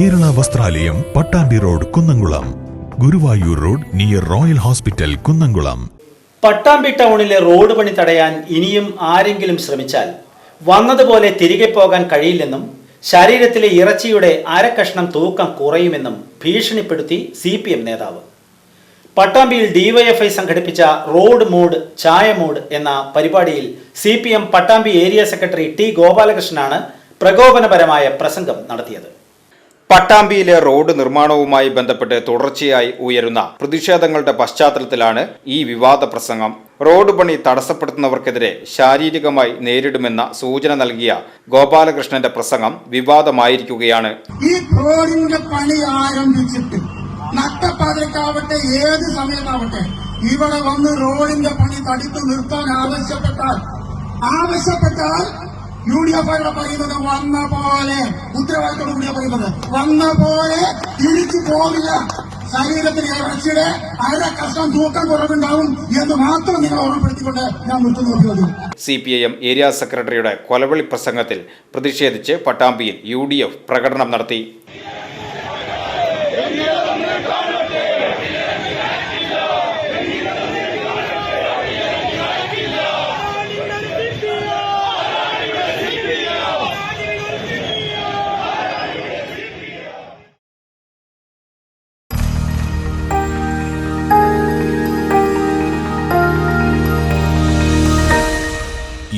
വസ്ത്രാലയം Pattambi road Kunnamkulam. Guruvayur road near royal hospital Kunnamkulam. Pattambi ടൗണിലെ road പണി തടയാൻ ഇനിയും ആരെങ്കിലും ശ്രമിച്ചാൽ വന്നതുപോലെ തിരികെ പോകാൻ കഴിയില്ലെന്നും ശരീരത്തിലെ ഇറച്ചിയുടെ അരക്കഷ്ണം തൂക്കം കുറയുമെന്നും ഭീഷണിപ്പെടുത്തി സി പി എം നേതാവ്. പട്ടാമ്പിയിൽ ഡിവൈഎഫ്ഐ സംഘടിപ്പിച്ച റോഡ് മൂഡ് ചായ മൂഡ് എന്ന പരിപാടിയിൽ C P M Pattambi area secretary T ഗോപാലകൃഷ്ണനാണ് പ്രകോപനപരമായ പ്രസംഗം നടത്തിയത്. പട്ടാമ്പിയിലെ റോഡ് നിർമ്മാണവുമായി ബന്ധപ്പെട്ട് തുടർച്ചയായി ഉയരുന്ന പ്രതിഷേധങ്ങളുടെ പശ്ചാത്തലത്തിലാണ് ഈ വിവാദ പ്രസംഗം. റോഡ് പണി തടസ്സപ്പെടുത്തുന്നവർക്കെതിരെ ശാരീരികമായി നേരിടുമെന്ന സൂചന നൽകിയ ഗോപാലകൃഷ്ണന്റെ പ്രസംഗം വിവാദമായിരിക്കുകയാണ്. ഈ റോഡിന്റെ പണി ആരംഭിച്ചിട്ട് നട്ടപ്പാതയ്ക്കാവട്ടെ ഏത് സമയത്താവട്ടെ ഇവിടെ വന്ന് റോഡിന്റെ പണി തടുത്തു നിർത്താൻ ആവശ്യപ്പെട്ടാൽ ആവശ്യപ്പെട്ടാൽ യു ഡി എഫ് ഇവിടെ പറയുന്നത് വന്ന പോലെ ഉത്തരവാദിത്തോട് കൂടിയാ പറയുന്നത് വന്ന പോലെ തിരിച്ചു പോകില്ല ശരീരത്തിന് ഇറച്ചിയുടെ അര കഷ്ണം തൂക്കം കുറവുണ്ടാവും എന്ന് മാത്രം നിങ്ങൾ ഓർമ്മപ്പെടുത്തിക്കൊണ്ട് ഞാൻ നിർത്തുന്നു C P I M area സെക്രട്ടറിയുടെ കൊലവിളി പ്രസംഗത്തിൽ പ്രതിഷേധിച്ച് പട്ടാമ്പിയിൽ യു ഡി എഫ് പ്രകടനം നടത്തി.